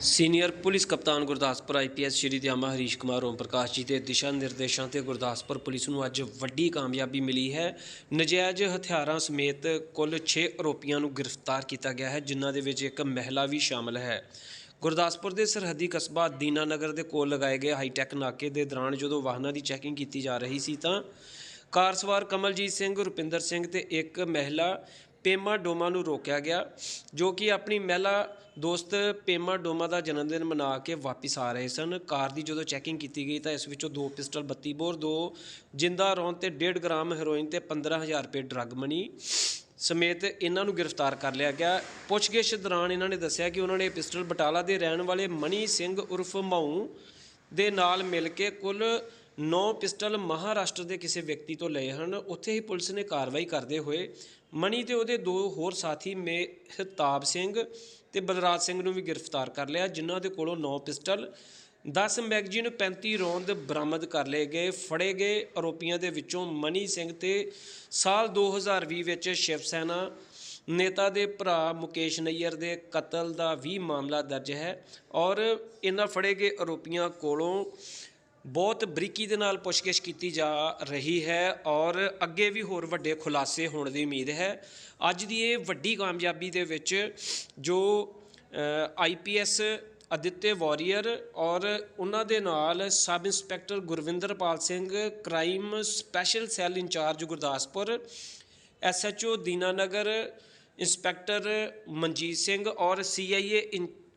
Senior police ਕਪਤਾਨ Gurdaspur IPS Shri Dayama Harish Kumar, Om Prakash ji ਦੇ ਦਿਸ਼ਾ ਨਿਰਦੇਸ਼ਾਂ ਤੇ ਗੁਰਦਾਸਪੁਰ ਪੁਲਿਸ ਨੂੰ ਅੱਜ ਵੱਡੀ ਕਾਮਯਾਬੀ ਮਿਲੀ ਹੈ। ਨਜਾਇਜ਼ ਹਥਿਆਰਾਂ ਸਮੇਤ ਕੁੱਲ 6 ਆਰੋਪੀਆਂ ਨੂੰ ਗ੍ਰਿਫਤਾਰ ਕੀਤਾ ਗਿਆ ਹੈ, ਜਿਨ੍ਹਾਂ ਦੇ ਵਿੱਚ ਇੱਕ ਮਹਿਲਾ ਵੀ ਸ਼ਾਮਲ ਹੈ। ਗੁਰਦਾਸਪੁਰ ਦੇ ਸਰਹੱਦੀ ਕਸਬਾ ਦੀਨਾਨਗਰ ਦੇ ਕੋਲ ਲਗਾਏ ਗਏ ਹਾਈਟੈਕ ਨਾਕੇ ਦੇ ਦੌਰਾਨ ਜਦੋਂ ਵਾਹਨਾਂ ਦੀ ਚੈਕਿੰਗ ਕੀਤੀ ਜਾ ਰਹੀ ਸੀ ਤਾਂ ਕਾਰ ਸਵਾਰ ਕਮਲਜੀਤ ਸਿੰਘ, ਰੁਪਿੰਦਰ ਸਿੰਘ ਤੇ ਇੱਕ ਮਹਿਲਾ ਪੇਮਾ ਡੋਮਾ ਨੂੰ ਰੋਕਿਆ ਗਿਆ, ਜੋ ਕਿ ਆਪਣੀ ਮਹਿਲਾ ਦੋਸਤ ਪੇਮਾ ਡੋਮਾ ਦਾ ਜਨਮ ਦਿਨ ਮਨਾ ਕੇ ਵਾਪਸ ਆ ਰਹੇ ਸਨ। ਕਾਰ ਦੀ ਜਦੋਂ ਚੈਕਿੰਗ ਕੀਤੀ ਗਈ ਤਾਂ ਇਸ ਵਿੱਚੋਂ ਦੋ ਪਿਸਟਲ 32 ਬੋਰ, ਦੋ ਜਿੰਦਾ ਰੌਂਦ ਤੇ 1.5 ਗ੍ਰਾਮ ਹੈਰੋਇਨ ਤੇ 15000 ਰੁਪਏ ਡਰੱਗ ਮਨੀ ਸਮੇਤ ਇਹਨਾਂ ਨੂੰ ਗ੍ਰਿਫਤਾਰ ਕਰ ਲਿਆ ਗਿਆ। ਪੁੱਛਗਿੱਛ ਦੌਰਾਨ ਇਹਨਾਂ ਨੇ ਦੱਸਿਆ ਕਿ ਉਹਨਾਂ ਨੇ ਇਹ ਪਿਸਟਲ ਬਟਾਲਾ ਦੇ ਰਹਿਣ ਵਾਲੇ ਮਨੀ ਸਿੰਘ ਉਰਫ ਮਾਊ ਦੇ ਨਾਲ ਮਿਲ ਕੇ ਕੁੱਲ ਨੌ ਪਿਸਟਲ ਮਹਾਰਾਸ਼ਟਰ ਦੇ ਕਿਸੇ ਵਿਅਕਤੀ ਤੋਂ ਲਏ ਹਨ। ਉੱਥੇ ਹੀ ਪੁਲਿਸ ਨੇ ਕਾਰਵਾਈ ਕਰਦੇ ਹੋਏ ਮਣੀ ਤੇ ਉਹਦੇ ਦੋ ਹੋਰ ਸਾਥੀ ਮਹਿਤਾਬ ਸਿੰਘ ਤੇ ਬਲਰਾਜ ਸਿੰਘ ਨੂੰ ਵੀ ਗ੍ਰਿਫਤਾਰ ਕਰ ਲਿਆ, ਜਿਨ੍ਹਾਂ ਦੇ ਕੋਲੋਂ ਨੌ ਪਿਸਟਲ 10 ਮੈਗਜ਼ੀਨ 35 ਰੌਂਦ ਬਰਾਮਦ ਕਰ ਲਏ ਗਏ। ਫੜੇ ਗਏ ਆਰੋਪੀਆਂ ਦੇ ਵਿੱਚੋਂ ਮਨੀ ਸਿੰਘ ਤੇ ਸਾਲ 2020 ਵਿੱਚ ਸ਼ਿਵ ਸੈਨਾ ਨੇਤਾ ਦੇ ਭਰਾ ਮੁਕੇਸ਼ ਨਈਅਰ ਦੇ ਕਤਲ ਦਾ ਵੀ ਮਾਮਲਾ ਦਰਜ ਹੈ ਔਰ ਇਹਨਾਂ ਫੜੇ ਗਏ ਆਰੋਪੀਆਂ ਕੋਲੋਂ ਬਹੁਤ ਬਰੀਕੀ ਦੇ ਨਾਲ ਪੁੱਛਗਿੱਛ ਕੀਤੀ ਜਾ ਰਹੀ ਹੈ ਔਰ ਅੱਗੇ ਵੀ ਹੋਰ ਵੱਡੇ ਖੁਲਾਸੇ ਹੋਣ ਦੀ ਉਮੀਦ ਹੈ। ਅੱਜ ਦੀ ਇਹ ਵੱਡੀ ਕਾਮਯਾਬੀ ਦੇ ਵਿੱਚ ਜੋ ਆਈਪੀਐਸ ਅਦਿੱਤੇ ਵਾਰੀਅਰ ਔਰ ਉਹਨਾਂ ਦੇ ਨਾਲ sub inspector Gurvinderpal Singh, crime special cell incharge Gurdaspur SHO Dinanagar, inspector Manjit Singh ਔਰ ਸੀਆਈਏ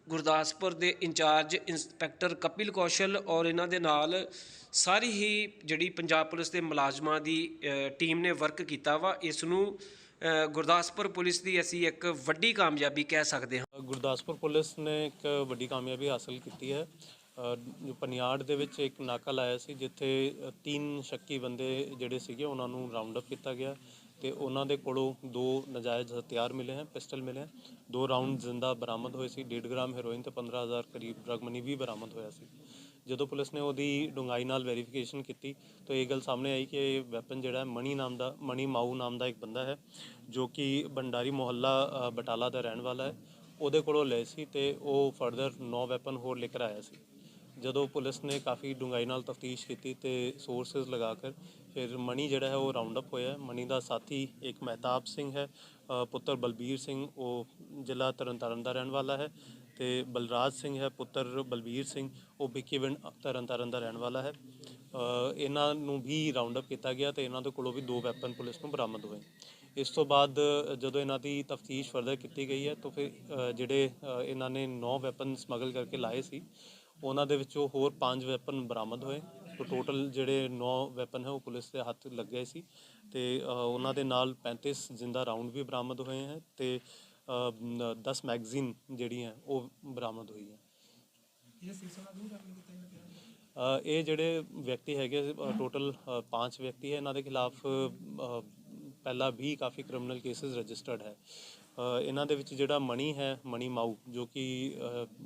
ਗੁਰਦਾਸਪੁਰ ਦੇ ਇੰਚਾਰਜ ਇੰਸਪੈਕਟਰ ਕਪਿਲ ਕੌਸ਼ਲ ਔਰ ਇਹਨਾਂ ਦੇ ਨਾਲ ਸਾਰੀ ਹੀ ਜਿਹੜੀ ਪੰਜਾਬ ਪੁਲਿਸ ਦੇ ਮੁਲਾਜ਼ਮਾਂ ਦੀ ਟੀਮ ਨੇ ਵਰਕ ਕੀਤਾ ਵਾ। ਇਸ ਨੂੰ ਗੁਰਦਾਸਪੁਰ ਪੁਲਿਸ ਦੀ ਅਸੀਂ ਇੱਕ ਵੱਡੀ ਕਾਮਯਾਬੀ ਕਹਿ ਸਕਦੇ ਹਾਂ। ਗੁਰਦਾਸਪੁਰ ਪੁਲਿਸ ਨੇ ਇੱਕ ਵੱਡੀ ਕਾਮਯਾਬੀ ਹਾਸਲ ਕੀਤੀ ਹੈ। ਅ, ਪਨਿਆੜ ਦੇ ਵਿੱਚ ਇੱਕ ਨਾਕਾ ਲਾਇਆ ਸੀ ਜਿੱਥੇ ਤਿੰਨ ਸ਼ੱਕੀ ਬੰਦੇ ਜਿਹੜੇ ਸੀਗੇ ਉਹਨਾਂ ਨੂੰ ਰਾਉਂਡ ਅਪ ਕੀਤਾ ਗਿਆ। ਤੇ ਉਹਨਾਂ ਦੇ ਕੋਲੋਂ ਦੋ ਨਜਾਇਜ਼ ਹਥਿਆਰ ਮਿਲੇ ਹਨ, ਪਿਸਟਲ ਮਿਲੇ ਹਨ। ਦੋ ਰਾਉਂਡ ਜ਼ਿੰਦਾ ਬਰਾਮਦ ਹੋਏ ਸੀ 1.5 ਗ੍ਰਾਮ ਹੈਰੋਇਨ ਤੇ 15000 ਕਰੀਬ ਡਰਗ ਮਨੀ ਵੀ ਬਰਾਮਦ ਹੋਇਆ ਸੀ। ਜਦੋਂ ਪੁਲਿਸ ਨੇ ਉਹਦੀ ਡੂੰਘਾਈ ਨਾਲ ਵੈਰੀਫਿਕੇਸ਼ਨ ਕੀਤੀ, ਤਾਂ ਇਹ ਗੱਲ ਸਾਹਮਣੇ ਆਈ ਕਿ ਇਹ ਵੈਪਨ ਜਿਹੜਾ ਹੈ ਮਣੀ ਨਾਮ ਦਾ ਮਣੀ ਮਾਊ ਨਾਮ ਦਾ ਇੱਕ ਬੰਦਾ ਹੈ, ਜੋ ਕਿ ਭੰਡਾਰੀ ਮੁਹੱਲਾ ਬਟਾਲਾ ਦਾ ਰਹਿਣ ਵਾਲਾ ਹੈ। ਉਹਦੇ ਕੋਲੋਂ ਲਏ ਸੀ ਤੇ ਉਹ ਫਰਦਰ ਨੌ ਵੈਪਨ ਹੋਰ ਲੈ ਕੇ ਆਇਆ ਸੀ। ਜਦੋਂ ਪੁਲਿਸ ਨੇ ਕਾਫੀ ਡੂੰਘਾਈ ਨਾਲ ਤਫਤੀਸ਼ ਕੀਤੀ ਤੇ ਸੋਰਸਸ ਲਗਾ ਕੇ ਫਿਰ ਮਣੀ ਜਿਹੜਾ ਹੈ ਉਹ ਰਾਉਂਡ ਅਪ ਹੋਇਆ ਮਣੀ ਦਾ ਸਾਥੀ ਇੱਕ ਮਹਿਤਾਬ ਸਿੰਘ ਹੈ ਪੁੱਤਰ ਬਲਬੀਰ ਸਿੰਘ, ਉਹ ਜ਼ਿਲ੍ਹਾ ਤਰਨਤਾਰਨ ਦਾ ਰਹਿਣ ਵਾਲਾ ਹੈ ਤੇ ਬਲਰਾਜ ਸਿੰਘ ਹੈ, ਪੁੱਤਰ ਬਲਬੀਰ ਸਿੰਘ, ਉਹ ਬਿੱਕੀਵਿੰਡ ਤਰਨਤਾਰਨ ਦਾ ਰਹਿਣ ਵਾਲਾ ਹੈ। ਇਹਨਾਂ ਨੂੰ ਵੀ ਰਾਉਂਡ ਅਪ ਕੀਤਾ ਗਿਆ ਤੇ ਇਹਨਾਂ ਦੇ ਕੋਲੋਂ ਵੀ ਦੋ ਵੈਪਨ ਪੁਲਿਸ ਨੂੰ ਬਰਾਮਦ ਹੋਏ। ਇਸ ਤੋਂ ਬਾਅਦ ਜਦੋਂ ਇਹਨਾਂ ਦੀ ਤਫਤੀਸ਼ ਫਰਦਰ ਕੀਤੀ ਗਈ ਹੈ, ਤਾਂ ਫਿਰ ਜਿਹੜੇ ਇਹਨਾਂ ਨੇ 9 ਵੈਪਨ ਸਮਗਲ ਕਰਕੇ ਲਾਏ ਸੀ ਉਹਨਾਂ ਦੇ ਵਿੱਚੋਂ ਹੋਰ 5 ਵੈਪਨ ਬਰਾਮਦ ਹੋਏ। ਤਾਂ ਟੋਟਲ ਜਿਹੜੇ 9 ਵੈਪਨ ਹੈ ਉਹ ਪੁਲਿਸ ਦੇ ਹੱਥ ਲੱਗੇ ਸੀ। ਤੇ ਉਹਨਾਂ ਦੇ ਨਾਲ 35 ਜ਼ਿੰਦਾ ਰਾਉਂਡ ਵੀ ਬਰਾਮਦ ਹੋਏ ਹੈ ਤੇ ਅ, ਨ- 10 ਮੈਗਜ਼ੀਨ ਜਿਹੜੀਆਂ ਉਹ ਬਰਾਮਦ ਹੋਈ ਹੈ। ਇਹ ਜਿਹੜੇ ਵਿਅਕਤੀ ਹੈਗੇ ਟੋਟਲ 5 ਵਿਅਕਤੀ ਹੈ। ਇਹਨਾਂ ਦੇ ਖਿਲਾਫ ਪਹਿਲਾਂ ਵੀ ਕਾਫੀ ਕ੍ਰਿਮੀਨਲ ਕੇसेस ਰਜਿਸਟਰਡ ਹੈ। ਇਹਨਾਂ ਦੇ ਵਿੱਚ ਜਿਹੜਾ ਮਣੀ ਹੈ ਮਣੀ ਮਾਊ ਜੋ ਕਿ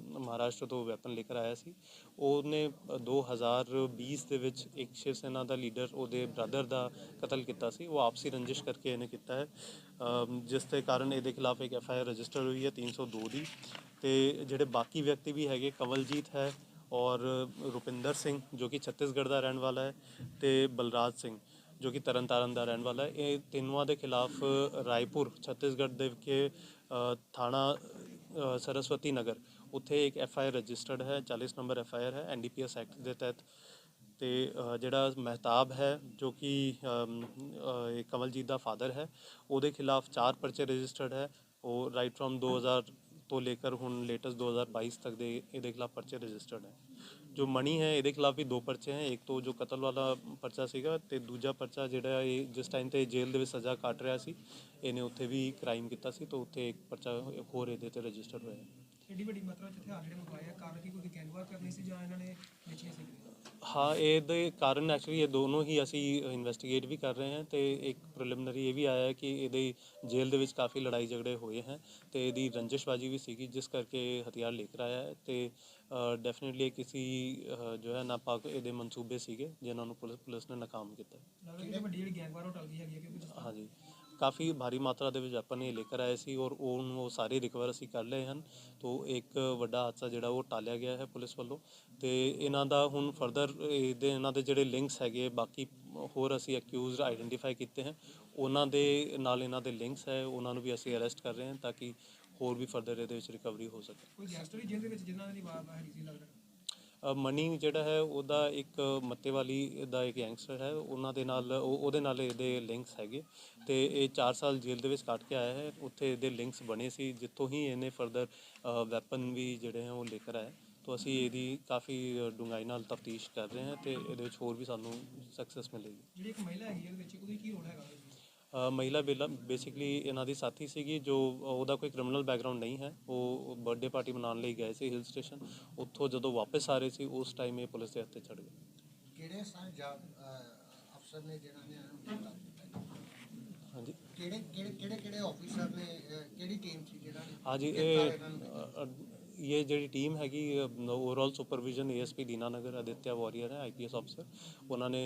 ਮਹਾਰਾਸ਼ਟਰ ਤੋਂ ਵੈਪਨ ਲੈ ਕੇ ਆਇਆ ਸੀ ਉਹਨੇ ਅ, 2020 ਦੇ ਵਿੱਚ ਇੱਕ ਸ਼ਿਵ ਸੈਨਾ ਦਾ ਲੀਡਰ ਉਹਦੇ ਬ੍ਰਦਰ ਦਾ ਕਤਲ ਕੀਤਾ ਸੀ ਉਹ ਆਪਸੀ ਰੰਜਿਸ਼ ਕਰਕੇ ਇਹਨੇ ਕੀਤਾ ਹੈ। ਜਿਸ ਦੇ ਕਾਰਨ ਇਹਦੇ ਖਿਲਾਫ ਇੱਕ ਐਫ ਆਈ ਆਰ ਰਜਿਸਟਰ ਹੋਈ ਹੈ 302 ਦੀ। ਤੇ ਜਿਹੜੇ ਬਾਕੀ ਵਿਅਕਤੀ ਵੀ ਹੈਗੇ ਕਵਲਜੀਤ ਹੈ ਔਰ ਰੁਪਿੰਦਰ ਸਿੰਘ ਜੋ ਕਿ ਛੱਤੀਸਗੜ੍ਹ ਦਾ ਰਹਿਣ ਵਾਲਾ ਹੈ ਤੇ ਬਲਰਾਜ ਸਿੰਘ। ਜੋ ਕਿ ਤਰਨਤਾਰਨ ਦਾ ਰਹਿਣ ਵਾਲਾ ਹੈ। ਇਹ ਤਿੰਨੋਂ ਦੇ ਖਿਲਾਫ ਰਾਏਪੁਰ, ਛੱਤੀਸਗੜ੍ਹ ਦੇ ਵਿਖੇ ਥਾਣਾ ਸਰਸਵਤੀ ਨਗਰ। ਉੱਥੇ ਇੱਕ ਐਫ ਆਈ ਆਰ ਰਜਿਸਟਰਡ ਹੈ 40 ਨੰਬਰ ਐਫ ਆਈ ਆਰ ਹੈ N D P S act ਦੇ ਤਹਿਤ। ਤੇ ਜਿਹੜਾ ਮਹਿਤਾਬ ਹੈ, ਜੋ ਕਿ ਕਮਲਜੀਤ ਦਾ ਫਾਦਰ ਹੈ, ਉਹਦੇ ਖਿਲਾਫ ਚਾਰ ਪਰਚੇ ਰਜਿਸਟਰਡ ਹੈ। ਉਹ ਰਾਈਟ ਫਰਮ 2000 ਤੋਂ ਲੇਕਰ ਹੁਣ ਲੇਟੈਸਟ 2022 ਤੱਕ ਦੇ ਇਹਦੇ ਖਿਲਾਫ ਪਰਚੇ ਰਜਿਸਟਰਡ ਹੈ। ਜੋ ਮਣੀ ਹੈ, ਇਹਦੇ ਖਿਲਾਫ ਵੀ ਦੋ ਪਰਚੇ ਹੈ। ਇੱਕ ਤੋਂ ਜੋ ਕਤਲ ਵਾਲਾ ਪਰਚਾ ਸੀਗਾ ਤੇ ਦੂਜਾ ਪਰਚਾ ਜਿਹੜਾ ਇਹ ਜਿਸ ਟਾਈਮ ਤੇ ਜੇਲ੍ਹ ਦੇ ਵਿੱਚ ਸਜ਼ਾ ਕੱਟ ਰਿਹਾ ਸੀ, ਇਹਨੇ ਉੱਥੇ ਵੀ ਕ੍ਰਾਈਮ ਕੀਤਾ ਸੀ ਤਾਂ ਉੱਥੇ ਇੱਕ ਪਰਚਾ ਹੋਰ ਇਹਦੇ ਤੇ ਰਜਿਸਟਰਡ ਹੋਇਆ। ਹੈ ਐਡੀ ਵੱਡੀ ਮਾਤਰਾ ਚ ਹਥਿਆਰ ਜਿਹੜੇ ਮੰਗਵਾਏ ਆ? ਕਾਰਨ ਕੀ ਕੋਈ ਗੈਂਗਵਾਰ ਕਰਨੀ ਸੀ ਜਾਂ ਇਹਨਾਂ ਨੇ ਵੇਚੇ ਸੀ ਹਾਂ ਇਹਦੇ ਕਾਰਨ ਐਕਚੁਅਲੀ ਇਹ ਦੋਨੋਂ ਹੀ ਅਸੀਂ ਇਨਵੈਸਟੀਗੇਟ ਵੀ ਕਰ ਰਹੇ ਹਾਂ ਤੇ ਇੱਕ ਪ੍ਰੀਲਿਮਿਨਰੀ ਇਹ ਵੀ ਆਇਆ ਹੈ ਕਿ ਇਹਦੇ ਜੇਲ੍ਹ ਦੇ ਵਿੱਚ ਕਾਫੀ ਲੜਾਈ ਝਗੜੇ ਹੋਏ ਹਨ ਤੇ ਇਹਦੀ ਰੰਜਿਸ਼ਬਾਜੀ ਵੀ ਸੀਗੀ ਜਿਸ ਕਰਕੇ ਹਥਿਆਰ ਲੈ ਕੇ ਆਇਆ ਹੈ ਤੇ ਡੈਫੀਨਿਟਲੀ ਕਿਸੇ ਜੋ ਹੈ ਨਾਪਾਕ ਇਹਦੇ ਮਨਸੂਬੇ ਸੀਗੇ ਜਿਨ੍ਹਾਂ ਨੂੰ ਪੁਲਿਸ ਪੁਲਿਸ ਨੇ ਨਾਕਾਮ ਕੀਤਾ ਲੱਗਦਾ ਕਿ ਵੱਡੀ ਜਿਹੜੀ ਗੈਂਗਵਾਰ ਉਹ ਟਲ ਗਈ ਹੈਗੀ ਹੈ ਕਿਉਂਕਿ ਜਿਸ ਤਰ੍ਹਾਂ। ਹਾਂਜੀ। ਕਾਫੀ ਭਾਰੀ ਮਾਤਰਾ ਦੇ ਵਿੱਚ ਵੈਪਨ ਇਹ ਲੇਕਰ ਆਏ ਸੀ ਔਰ ਉਹਨੂੰ ਉਹ ਸਾਰੇ ਰਿਕਵਰ ਅਸੀਂ ਕਰ ਲਏ ਹਨ। ਤੋਂ ਇੱਕ ਵੱਡਾ ਹਾਦਸਾ ਜਿਹੜਾ ਉਹ ਟਾਲਿਆ ਗਿਆ ਹੈ ਪੁਲਿਸ ਵੱਲੋਂ। ਤੇ ਇਹਨਾਂ ਦਾ ਹੁਣ ਫਰਦਰ ਇਹਦੇ ਇਹਨਾਂ ਦੇ ਜਿਹੜੇ ਲਿੰਕਸ ਹੈਗੇ ਬਾਕੀ ਹੋਰ ਅਸੀਂ ਅਕਿਊਜ਼ਡ ਆਈਡੈਂਟੀਫਾਈ ਕੀਤੇ ਹਨ ਉਹਨਾਂ ਦੇ ਨਾਲ ਇਹਨਾਂ ਦੇ ਲਿੰਕਸ ਹੈ, ਉਹਨਾਂ ਨੂੰ ਵੀ ਅਸੀਂ ਅਰੈਸਟ ਕਰ ਰਹੇ ਹਾਂ ਤਾਂ ਕਿ ਹੋਰ ਵੀ ਫਰਦਰ ਇਹਦੇ ਵਿੱਚ ਰਿਕਵਰੀ ਹੋ ਸਕੇ। ਕੋਈ ਗੈਂਗਸਟਰ ਜੇਲ੍ਹ ਦੇ ਵਿੱਚ ਜਿਨ੍ਹਾਂ ਦੀ ਵਾਰ ਹੈਗੀ ਸੀ ਲੱਗਦਾ। ਮਨੀ ਜਿਹੜਾ ਹੈ ਉਹਦਾ ਇੱਕ ਮੱਤੇ ਵਾਲੀ ਦਾ ਇੱਕ ਯੰਗਸਟਰ ਹੈ। ਉਹਨਾਂ ਦੇ ਨਾਲ ਉਹ- ਉਹਦੇ ਨਾਲ ਇਹਦੇ ਲਿੰਕਸ ਹੈਗੇ। ਤੇ ਇਹ 4 ਸਾਲ ਜੇਲ੍ਹ ਦੇ ਵਿੱਚ ਕੱਟ ਕੇ ਆਇਆ ਹੈ। ਉੱਥੇ ਇਹਦੇ ਲਿੰਕਸ ਬਣੇ ਸੀ ਜਿੱਥੋਂ ਹੀ ਇਹਨੇ ਫਰਦਰ ਵੈਪਨ ਵੀ ਜਿਹੜੇ ਹੈ ਉਹ ਲੈ ਕੇ ਆਇਆ। ਤੋਂ ਅਸੀਂ ਇਹਦੀ ਕਾਫੀ ਡੂੰਘਾਈ ਨਾਲ ਤਫਤੀਸ਼ ਕਰ ਰਹੇ ਹਾਂ ਤੇ ਇਹਦੇ ਵਿੱਚ ਹੋਰ ਵੀ ਸਾਨੂੰ ਸਕਸੈਸ ਮਿਲੇਗੀ। ਜਿਹੜੀ ਇੱਕ ਮਹਿਲਾ ਹੈਗੀ ਉਹਦੇ ਵਿੱਚ ਉਹਦੀ ਕੀ ਰੋਲ ਹੈਗਾ? ਅ, ਮਹਿਲਾ ਬੇਸਿਕਲੀ ਇਹਨਾਂ ਦੀ ਸਾਥੀ ਸੀਗੀ ਜੋ ਉਹਦਾ ਕੋਈ ਕ੍ਰਿਮੀਨਲ ਬੈਕਗ੍ਰਾਉਂਡ ਨਹੀਂ ਹੈ। ਉਹ ਬਰਥਡੇ ਪਾਰਟੀ ਮਨਾਉਣ ਲਈ ਗਏ ਸੀ ਹਿਲ ਸਟੇਸ਼ਨ ਉੱਥੋਂ ਜਦੋਂ ਵਾਪਸ ਆ ਰਹੇ ਸੀ ਉਸ ਟਾਈਮ ਇਹ ਪੁਲਿਸ ਦੇ ਹੱਥੇ ਚੜ ਗਏ। ਕਿਹੜੇ ਸਨ ਜਾਂ ਅਫਸਰ ਨੇ ਜਿਹਨਾਂ ਨੇ ਇਹਨੂੰ ਕੀਤਾ? ਹਾਂਜੀ। ਕਿਹੜੇ ਕਿਹੜੇ ਕਿਹੜੇ ਆਫੀਸਰ ਨੇ ਕਿਹੜੀ ਟੀਮ ਸੀ ਜਿਹੜਾ ਨੇ ਹਾਂਜੀ ਇਹ ਇਹਨਾਂ ਇਹ ਜਿਹੜੀ ਟੀਮ ਹੈਗੀ overall supervision ASP Dinanagar Aditya Warrier ਹੈ ਆਈਪੀਐਸ ਅਫਸਰ ਉਹਨਾਂ ਨੇ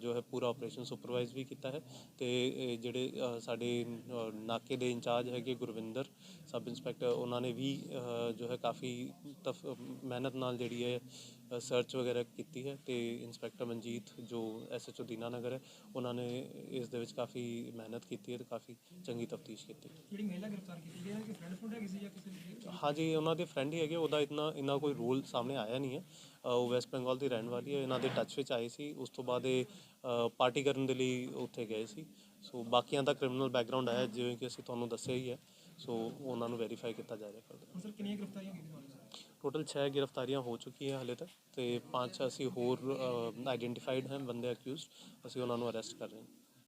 ਜੋ ਹੈ ਪੂਰਾ ਆਪਰੇਸ਼ਨ ਸੁਪਰਵਾਈਜ਼ ਵੀ ਕੀਤਾ ਹੈ। ਤੇ ਜਿਹੜੇ ਸਾਡੇ ਨਾਕੇ ਦੇ ਇੰਚਾਰਜ ਹੈਗੇ ਗੁਰਵਿੰਦਰ ਸਬ ਇੰਸਪੈਕਟਰ ਉਹਨਾਂ ਨੇ ਵੀ ਜੋ ਹੈ ਕਾਫੀ ਤਫ ਮਿਹਨਤ ਨਾਲ ਜਿਹੜੀ ਹੈ ਸਰਚ ਵਗੈਰਾ ਕੀਤੀ ਹੈ ਤੇ ਇੰਸਪੈਕਟਰ ਮਨਜੀਤ ਜੋ ਐਸਐਚਓ ਦੀਨਾਨਗਰ ਹੈ ਉਹਨਾਂ ਨੇ ਇਸ ਦੇ ਵਿੱਚ ਕਾਫੀ ਮਿਹਨਤ ਕੀਤੀ ਹੈ ਤੇ ਕਾਫੀ ਚੰਗੀ ਤਫਤੀਸ਼ ਕੀਤੀ। ਹੈ ਜਿਹੜੀ ਮਹਿਲਾ ਗ੍ਰਿਫਤਾਰ ਕੀਤੀ ਗਈ ਹੈ ਕਿ ਫਰੈਂਡ ਫਰੁੱਡ ਹੈਗੀ ਸੀ ਜਾਂ ਕਿਸੇ ਦੀ ਹਾਂਜੀ ਉਹਨਾਂ ਦੇ ਫਰੈਂਡ ਹੀ ਹੈਗੇ ਉਹਦਾ ਇਤਨਾ ਇੰਨਾ ਕੋਈ ਰੋਲ ਸਾਹਮਣੇ ਆਇਆ ਨਹੀਂ ਹੈ। ਉਹ ਵੈਸਟ ਬੰਗਾਲ ਦੀ ਰਹਿਣ ਵਾਲੀ ਹੈ ਇਹਨਾਂ ਦੇ ਟੱਚ ਵਿੱਚ ਆਏ ਸੀ ਉਸ ਤੋਂ ਬਾਅਦ ਇਹ ਪਾਰਟੀ ਕਰਨ ਦੇ ਲਈ ਉੱਥੇ ਗਏ ਸੀ। ਸੋ ਬਾਕੀਆਂ ਦਾ ਕ੍ਰਿਮੀਨਲ ਬੈਕਗ੍ਰਾਉਂਡ ਹੈ ਜਿਵੇਂ ਕਿ ਅਸੀਂ ਤੁਹਾਨੂੰ ਦੱਸਿਆ ਹੀ ਹੈ ਸੋ ਉਹਨਾਂ ਨੂੰ ਵੈਰੀਫਾਈ ਕੀਤਾ ਜਾ ਰਿਹਾ ਹੁਣ ਸਰ ਕਿੰਨੀਆਂ ਗ੍ਰਿਫਤਾਰੀਆਂ ਕੀਤੀਆਂ ਟੋਟਲ 6 ਗ੍ਰਿਫਤਾਰੀਆਂ ਹੋ ਚੁੱਕੀਆਂ ਹਲੇ ਤੱਕ ਤੇ ਪੰਜ ਅਸੀਂ ਹੋਰ ਆਈਡੈਂਟੀਫਾਈਡ ਹਨ ਬੰਦੇ ਅਕਿਊਜ਼ਡ ਅਸੀਂ ਉਹਨਾਂ ਨੂੰ ਅਰੈਸਟ ਕਰ ਰਹੇ ਹਾਂ